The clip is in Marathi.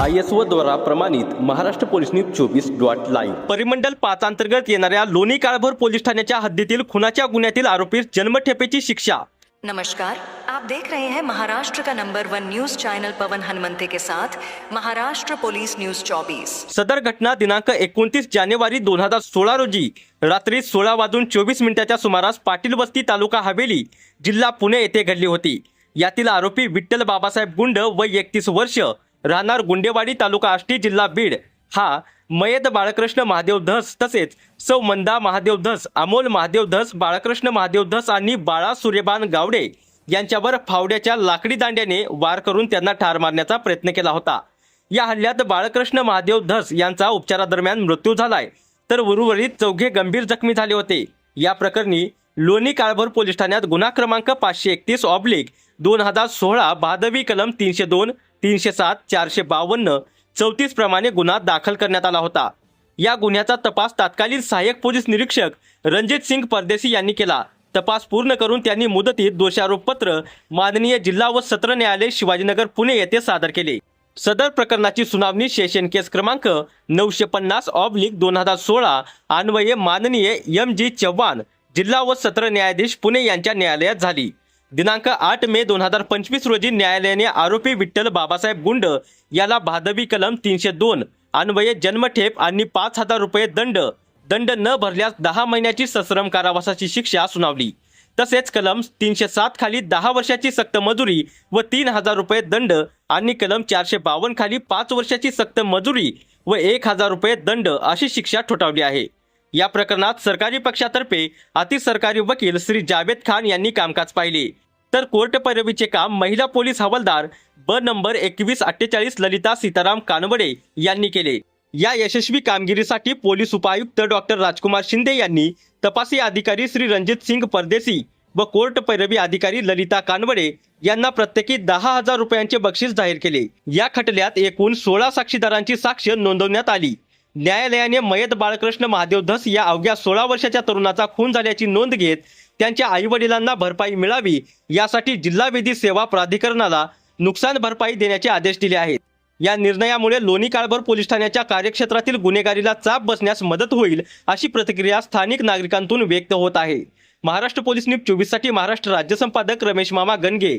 आय एस ओ द्वारा प्रमाणित महाराष्ट्र पोलीस न्यूज चोवीस डॉट लाईव्ह. परिमंडल पाच अंतर्गत येणाऱ्या लोणी काळभोर पोलीस ठाण्याच्या हद्दीतील खुनाच्या गुन्ह्यातील आरोपीस जन्मठेपेची शिक्षा. नमस्कार आप देख रहे हैं महाराष्ट्र का number one news channel Pawan Hanumante के साथ महाराष्ट्र पुलिस न्यूज 24 सदर घटना दिनांक एकोणतीस जानेवारी दोन हजार सोळा रोजी रात्री सोळा वाजून चोवीस मिनिटाच्या सुमारास पाटील वस्ती तालुका हवेली जिल्हा पुणे येथे घडली होती. यातील आरोपी विठ्ठल बाबासाहेब गुंड वय एकतीस वर्ष राहणार गुंडेवाडी तालुका आष्टी जिल्हा बीड. हा मयत बाळकृष्ण महादेव धस तसेच सौ मंदा महादेव धस अमोल महादेव धस बाळकृष्ण महादेव धस आणि बाळा सूर्यबान गावडे यांच्यावर फावड्याच्या लाकडी दांड्याने वार करून त्यांना ठार मारण्याचा प्रयत्न केला होता. या हल्ल्यात बाळकृष्ण महादेव धस यांचा उपचारादरम्यान मृत्यू झालाय. तर उर्वरित चौघे गंभीर जखमी झाले होते. या प्रकरणी लोणी काळभोर पोलीस ठाण्यात गुन्हा क्रमांक पाचशे एकतीस ऑब्लिक दोन हजार सोळा भादवी कलम तीनशे दोन तीनशे सात चारशे बावन्न चौतीस प्रमाणे गुन्हा दाखल करण्यात आला होता. या गुन्ह्याचा तपास तत्कालीन सहाय्यक पोलीस निरीक्षक रणजित सिंग परदेशी यांनी केला. तपास पूर्ण करून त्यांनी मुदतीत दोषारोपपत्र माननीय जिल्हा व सत्र न्यायालय शिवाजीनगर पुणे येथे सादर केले. सदर प्रकरणाची सुनावणी सेशन केस क्रमांक नऊशे पन्नास ऑब्लिक दोन हजार सोळा अन्वये माननीय एम जी चव्हाण जिल्हा व सत्र न्यायाधीश पुणे यांच्या न्यायालयात झाली. दिनांक आठ मे दोन हजार पंचवीस रोजी न्यायालयाने आरोपी विठ्ठल बाबासाहेब गुंड याला भादवी कलम तीनशे दोन अन्वये जन्मठेप आणि पाच हजार रुपये दंड दंड न भरल्यास दहा महिन्याची सश्रम कारावासाची शिक्षा सुनावली. तसेच कलम तीनशे सात खाली दहा वर्षाची सक्त मजुरी व तीन हजार रुपये दंड आणि कलम चारशे बावन्न खाली पाच वर्षाची सक्त मजुरी व एक हजार रुपये दंड अशी शिक्षा ठोठावली आहे. या प्रकरणात सरकारी पक्षातर्फे अतिसरकारी वकील श्री जावेद खान यांनी कामकाज पाहिले. तर कोर्ट पैरवीचे काम महिला पोलीस हवालदार ब नंबर एकवीस अठ्ठेचाळीस ललिता सीताराम कानवडे यांनी केले. या यशस्वी कामगिरीसाठी पोलीस उपायुक्त डॉक्टर राजकुमार शिंदे यांनी तपासी अधिकारी श्री रणजित सिंग परदेसी व कोर्ट पैरवी अधिकारी ललिता कानवडे यांना प्रत्येकी दहा हजार रुपयांचे बक्षीस जाहीर केले. या खटल्यात एकूण सोळा साक्षीदारांची साक्ष नोंदवण्यात आली. न्यायालयाने मयत बाळकृष्ण महादेव धस या अवघ्या सोळा वर्षाच्या तरुणाचा खून झाल्याची नोंद घेत त्यांच्या आईवडिलांना भरपाई मिळावी यासाठी जिल्हा विधी सेवा प्राधिकरणाला नुकसान भरपाई देण्याचे आदेश दिले आहेत. या निर्णयामुळे लोणी काळभर पोलीस ठाण्याच्या कार्यक्षेत्रातील गुन्हेगारीला चाप बसण्यास मदत होईल अशी प्रतिक्रिया स्थानिक नागरिकांतून व्यक्त होत आहे. महाराष्ट्र पोलीस न्यूज चोवीससाठी महाराष्ट्र राज्य संपादक रमेश मामा गणगे